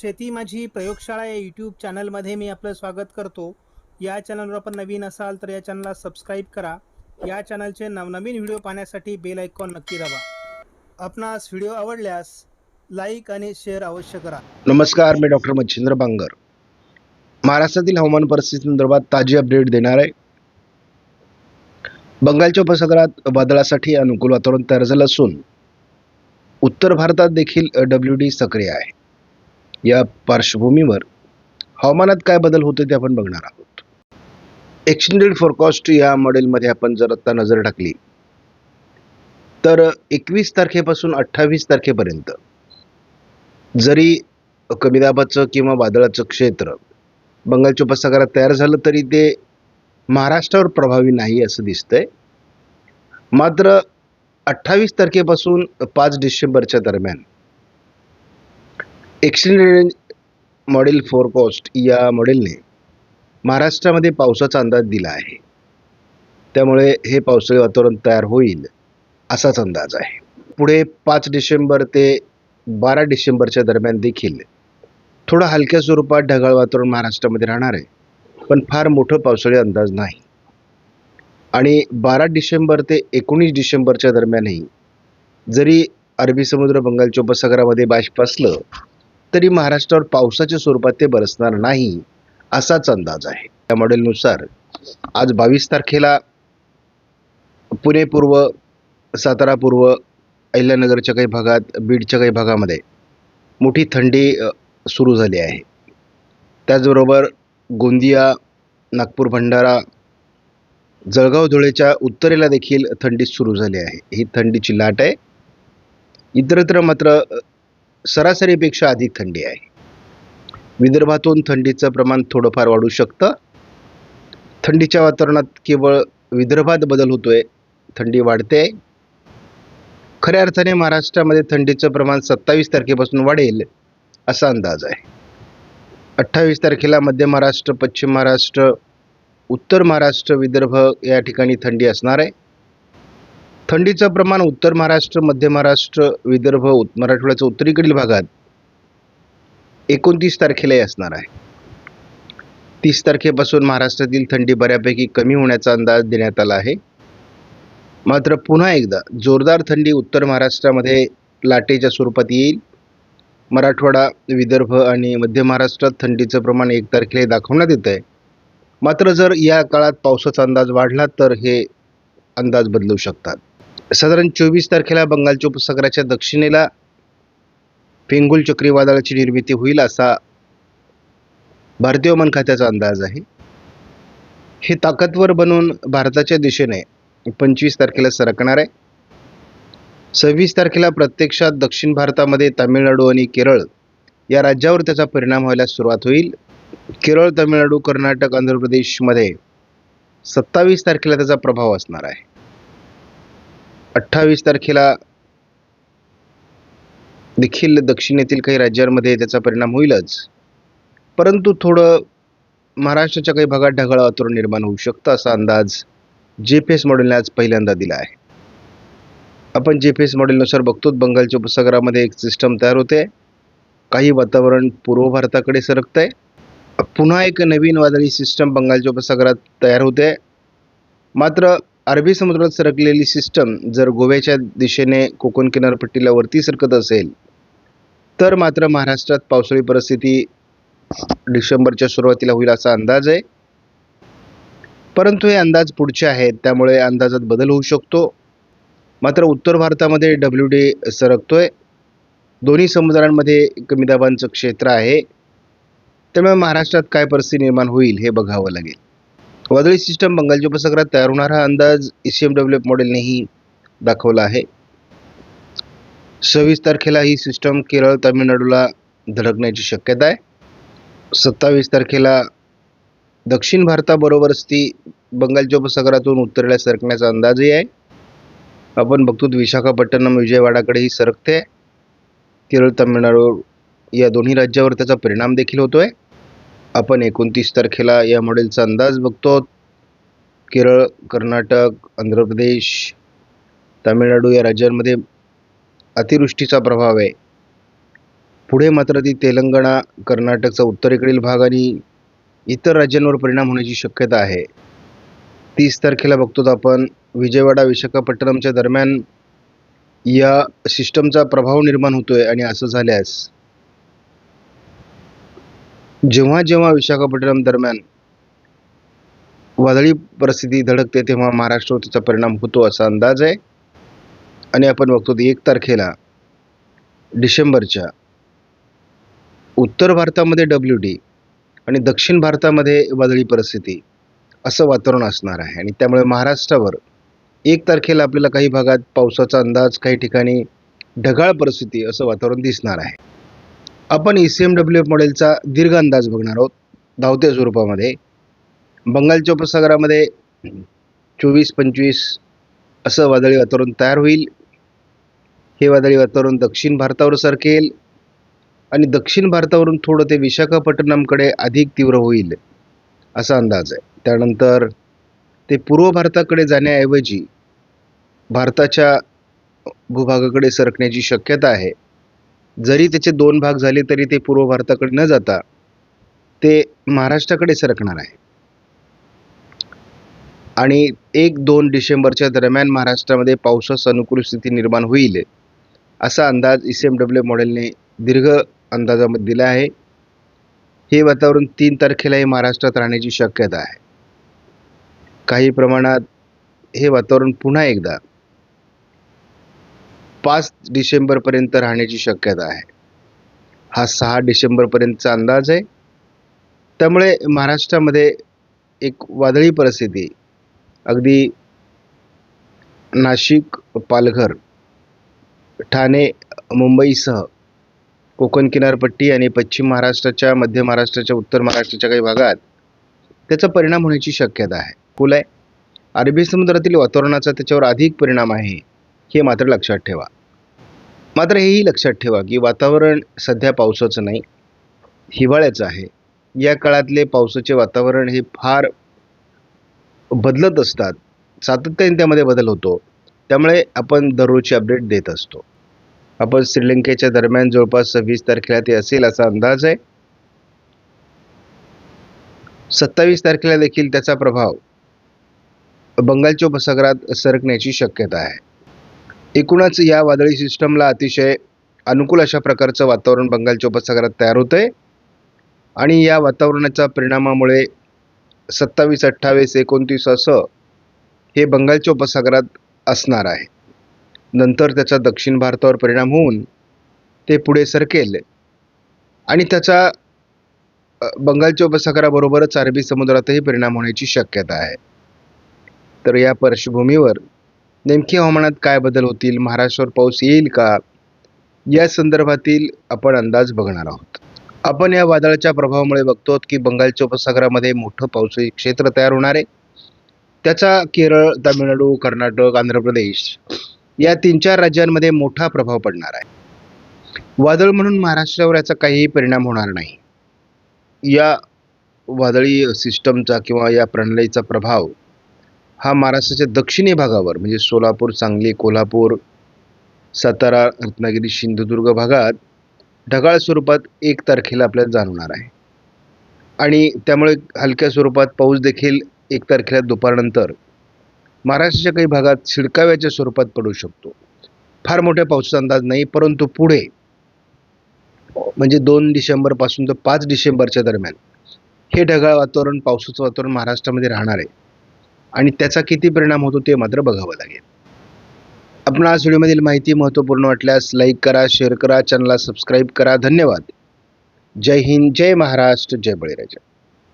शेती माझी प्रयोगशाळा या यूट्यूब चॅनलमध्ये मी आपलं स्वागत करतो. या चॅनलवर आपण नवीन असाल तर या चॅनलला सबस्क्राईब करा. या चॅनलचे नवनवीन व्हिडिओ पाहण्यासाठी बेल आयकॉन नक्की दाबा. आपणास व्हिडिओ आवडल्यास लाईक आणि शेअर अवश्य करा. नमस्कार मी डॉक्टर मच्छिंद्र बांगर. महाराष्ट्रातील हवामान परिस्थितीसंदर्भात ताजी अपडेट देणार आहे. बंगालच्या उपसागरात वादळासाठी अनुकूल वातावरण तयार झालं असून उत्तर भारतात देखील डब्ल्यू डी सक्रिय आहे. या पार्श्वभूमीवर हवामानात काय बदल होते ते आपण बघणार आहोत. एक्सटेंडेड फोरकास्ट या मॉडेलमध्ये आपण जर आता नजर टाकली तर एकवीस तारखेपासून अठ्ठावीस तारखेपर्यंत जरी कमी दाबाचं किंवा वादळाचं क्षेत्र बंगालच्या उपसागरात तयार झालं तरी ते महाराष्ट्रावर प्रभावी नाही असं दिसतंय. मात्र अठ्ठावीस तारखेपासून पाच डिसेंबरच्या दरम्यान एक्सटेंडेड मॉडेल फोरकास्ट या मॉडेलने महाराष्ट्रामध्ये पावसाचा अंदाज दिला आहे. त्यामुळे हे पावसाळी वातावरण तयार होईल असाच अंदाज आहे. पुढे पाच डिसेंबर ते बारा डिसेंबरच्या दरम्यान देखील थोडं हलक्या स्वरूपात ढगाळ वातावरण महाराष्ट्रामध्ये राहणार आहे. पण फार मोठं पावसाळी अंदाज नाही. आणि बारा डिसेंबर ते एकोणीस डिसेंबरच्या दरम्यानही जरी अरबी समुद्र बंगालच्या उपसागरामध्ये बाष्प असलं तरी महाराष्ट्रावर पावसाच्या स्वरूपात ते बरसणार नाही असाच अंदाज आहे. त्या मॉडेलनुसार आज बावीस तारखेला पुणे पूर्व सातारा पूर्व अहिल्यानगरच्या काही भागात बीडच्या काही भागामध्ये मोठी थंडी सुरू झाली आहे. त्याचबरोबर गोंदिया नागपूर भंडारा जळगाव धुळेच्या उत्तरेला देखील थंडी सुरू झाली आहे. ही थंडीची लाट आहे. इतरत्र मात्र सरासरीपेक्षा अधिक थंडी आहे. विदर्भातून थंडीचं प्रमाण थोडंफार वाढू शकतं. थंडीच्या वातावरणात केवळ विदर्भात बदल होतोय थंडी वाढते. खऱ्या अर्थाने महाराष्ट्रामध्ये थंडीचं प्रमाण सत्तावीस तारखेपासून वाढेल असा अंदाज आहे. अठ्ठावीस तारखेला मध्य महाराष्ट्र पश्चिम महाराष्ट्र उत्तर महाराष्ट्र विदर्भ या ठिकाणी थंडी असणार आहे. थंडीचं प्रमाण उत्तर महाराष्ट्र मध्य महाराष्ट्र विदर्भ उत- मराठवाड्याच्या उत्तरेकडील भागात एकोणतीस तारखेलाही असणार आहे. तीस तारखेपासून महाराष्ट्रातील थंडी बऱ्यापैकी कमी होण्याचा अंदाज देण्यात आला आहे. मात्र पुन्हा एकदा जोरदार थंडी उत्तर महाराष्ट्रामध्ये लाटेच्या स्वरूपात येईल. मराठवाडा विदर्भ आणि मध्य महाराष्ट्रात थंडीचं प्रमाण एक तारखेला दाखवण्यात येतं आहे. मात्र जर या काळात पावसाचा अंदाज वाढला तर हे अंदाज बदलू शकतात. साधारण चोवीस तारखेला बंगालच्या उपसागराच्या दक्षिणेला पेंगुल चक्रीवादळाची निर्मिती होईल असा भारतीय हवामान खात्याचा अंदाज आहे. हे ताकदवर बनून भारताच्या दिशेने पंचवीस तारखेला सरकणार आहे. सव्वीस तारखेला प्रत्यक्षात दक्षिण भारतामध्ये तामिळनाडू आणि केरळ या राज्यावर त्याचा परिणाम व्हायला सुरुवात होईल. केरळ तामिळनाडू कर्नाटक आंध्र प्रदेशमध्ये सत्तावीस तारखेला त्याचा प्रभाव असणार आहे. अठ्ठावीस तारखेला देखील दक्षिणेतील काही राज्यांमध्ये त्याचा परिणाम होईलच. परंतु थोडं महाराष्ट्राच्या काही भागात ढगाळ वातावरण निर्माण होऊ शकतं असा अंदाज जे पी एस मॉडेलने आज पहिल्यांदा दिला आहे. आपण जे पी एस मॉडेलनुसार बघतो बंगालच्या उपसागरामध्ये एक सिस्टम तयार होते. काही वातावरण पूर्व भारताकडे सरकत आहे पुन्हा एक नवीन वादळी सिस्टम बंगालच्या उपसागरात तयार होते. मात्र अरबी समुद्रात सरकलेली सिस्टम जर गोव्याच्या दिशेने कोकण किनारपट्टीला वरती सरकत असेल तर मात्र महाराष्ट्रात पावसाळी परिस्थिती डिसेंबरच्या सुरुवातीला होईल असा अंदाज आहे. परंतु हे अंदाज पुढचे आहेत त्यामुळे अंदाजात बदल होऊ शकतो. मात्र उत्तर भारतामध्ये डब्ल्यू डी सरकतोय. दोन्ही समुद्रांमध्ये कमी दाबांचं क्षेत्र आहे. त्यामुळे महाराष्ट्रात काय परिस्थिती निर्माण होईल हे बघावं लागेल. वादळी सिस्टम बंगालच्या उपसागरात तयार होणारा अंदाज E C M W F मॉडेलनेही दाखवला आहे. सव्वीस तारखेला ही सिस्टम केरळ तामिळनाडूला धडकण्याची शक्यता आहे. सत्तावीस तारखेला दक्षिण भारताबरोबरच ती बंगालच्या उपसागरातून उत्तरेला सरकण्याचा अंदाजही आहे. आपण बघतो विशाखापट्टणम विजयवाडाकडेही सरकते. केरळ तामिळनाडू या दोन्ही राज्यावर त्याचा परिणाम देखील आहे आपण एकोणतीस तारखेला या मॉडेलचा अंदाज बघतो. केरळ कर्नाटक आंध्र प्रदेश तामिळनाडू या राज्यांमध्ये अतिवृष्टीचा प्रभाव आहे. पुढे मात्र ती तेलंगणा कर्नाटकचा उत्तरेकडील भाग आणि इतर राज्यांवर परिणाम होण्याची शक्यता आहे. तीस तारखेला बघतो आपण विजयवाडा विशाखापट्टणमच्या दरम्यान या सिस्टमचा प्रभाव निर्माण होतोय आणि असं झाल्यास जेव्हा जेव्हा विशाखापट्टणम दरम्यान वादळी परिस्थिती धडकते तेव्हा महाराष्ट्रावर त्याचा परिणाम होतो असा अंदाज आहे. आणि आपण बघतो की एक तारखेला डिसेंबरच्या उत्तर भारतामध्ये डब्ल्यू डी आणि दक्षिण भारतामध्ये वादळी परिस्थिती असं वातावरण असणार आहे. आणि त्यामुळे महाराष्ट्रावर एक तारखेला आपल्याला काही भागात पावसाचा अंदाज काही ठिकाणी ढगाळ परिस्थिती असं वातावरण दिसणार आहे. आपण E C M W F मॉडेलचा दीर्घ अंदाज बघणार आहोत. धावत्या स्वरूपामध्ये. बंगालच्या उपसागरामध्ये चोवीस पंचवीस असं वादळी वातावरण तयार होईल. हे वादळी वातावरण दक्षिण भारतावर सरकेल आणि दक्षिण भारतावरून थोडं ते विशाखापट्टणमकडे अधिक तीव्र होईल असा अंदाज आहे. त्यानंतर ते पूर्व भारताकडे जाण्याऐवजी भारताच्या भूभागाकडे सरकण्याची शक्यता आहे. जरी त्याचे दोन भाग झाले तरी ते पूर्व भारताकडे न जाता ते महाराष्ट्राकडे सरकणार आहे. आणि एक दोन डिसेंबरच्या दरम्यान महाराष्ट्रामध्ये पावसास अनुकूल स्थिती निर्माण होईल असा अंदाज ई सी एम डब्ल्यू मॉडेलने दीर्घ अंदाजामध्ये दिला आहे. हे वातावरण तीन तारखेलाही महाराष्ट्रात राहण्याची शक्यता आहे. काही प्रमाणात हे वातावरण पुन्हा एकदा पाच डिसेंबरपर्यंत राहण्याची शक्यता आहे. हा सहा डिसेंबरपर्यंतचा अंदाज आहे. त्यामुळे महाराष्ट्रामध्ये एक वादळी परिस्थिती अगदी नाशिक पालघर ठाणे मुंबईसह कोकण किनारपट्टी आणि पश्चिम महाराष्ट्राच्या मध्य महाराष्ट्राच्या उत्तर महाराष्ट्राच्या काही भागात त्याचा परिणाम होण्याची शक्यता आहे. कुल आहे. अरबी समुद्रातील वातावरणाचा त्याच्यावर अधिक परिणाम आहे. हे मात्र लक्षात ठेवा. मात्र हेही लक्षात ठेवा की वातावरण सध्या पावसाचं नाही हिवाळ्याचं आहे. या काळातले पावसाचे वातावरण हे फार बदलत असतात. सातत्याने त्यामध्ये बदल होतो. त्यामुळे आपण दररोजची अपडेट देत असतो. आपण श्रीलंकेच्या दरम्यान जवळपास सव्वीस तारखेला ते असेल असा अंदाज आहे. सत्तावीस तारखेला देखील त्याचा प्रभाव बंगालच्या उपसागरात सरकण्याची शक्यता आहे. एकूणच या वादळी सिस्टमला अतिशय अनुकूल अशा प्रकारचं वातावरण बंगालच्या उपसागरात तयार होतं आहे आणि या वातावरणाच्या परिणामामुळे सत्तावीस अठ्ठावीस एकोणतीस असं हे बंगालच्या उपसागरात असणार आहे. नंतर त्याचा दक्षिण भारतावर परिणाम होऊन ते पुढे सरकेल. आणि त्याचा बंगालच्या उपसागराबरोबरच अरबी समुद्रातही परिणाम होण्याची शक्यता आहे. तर या पार्श्वभूमीवर नेमके हवामानात काय बदल होतील महाराष्ट्रावर पाऊस येईल का? या संदर्भातील आपण अंदाज बघणार आहोत. आपण या वादळाच्या प्रभावामुळे बघतो की बंगालच्या उपसागरामध्ये मोठं पावसाळी क्षेत्र तयार होणार आहे. त्याचा केरळ तामिळनाडू कर्नाटक आंध्र प्रदेश या तीन चार राज्यांमध्ये मोठा प्रभाव पडणार आहे. वादळ म्हणून महाराष्ट्रावर याचा काहीही परिणाम होणार नाही. या वादळी सिस्टमचा किंवा या प्रणालीचा प्रभाव हा महाराष्ट्राच्या दक्षिणी भागावर म्हणजे सोलापूर सांगली कोल्हापूर सातारा रत्नागिरी सिंधुदुर्ग भागात ढगाळ स्वरूपात एक तारखेला आपल्याला जाणवणार आहे. आणि त्यामुळे हलक्या स्वरूपात पाऊस देखील एक तारखेला दुपारनंतर महाराष्ट्राच्या काही भागात शिडकाव्याच्या स्वरूपात पडू शकतो. फार मोठ्या पावसाचा अंदाज नाही परंतु पुढे म्हणजे दोन डिसेंबरपासून तर पाच डिसेंबरच्या दरम्यान हे ढगाळ वातावरण पावसाचं वातावरण महाराष्ट्रामध्ये राहणार आहे. आणि त्याचा किती परिणाम होतो ते मात्र बघावं लागेल. आपण आज व्हिडिओमधील माहिती महत्त्वपूर्ण वाटल्यास लाईक करा शेअर करा चॅनलला सबस्क्राईब करा. धन्यवाद. जय हिंद जय महाराष्ट्र जय बळीराजा.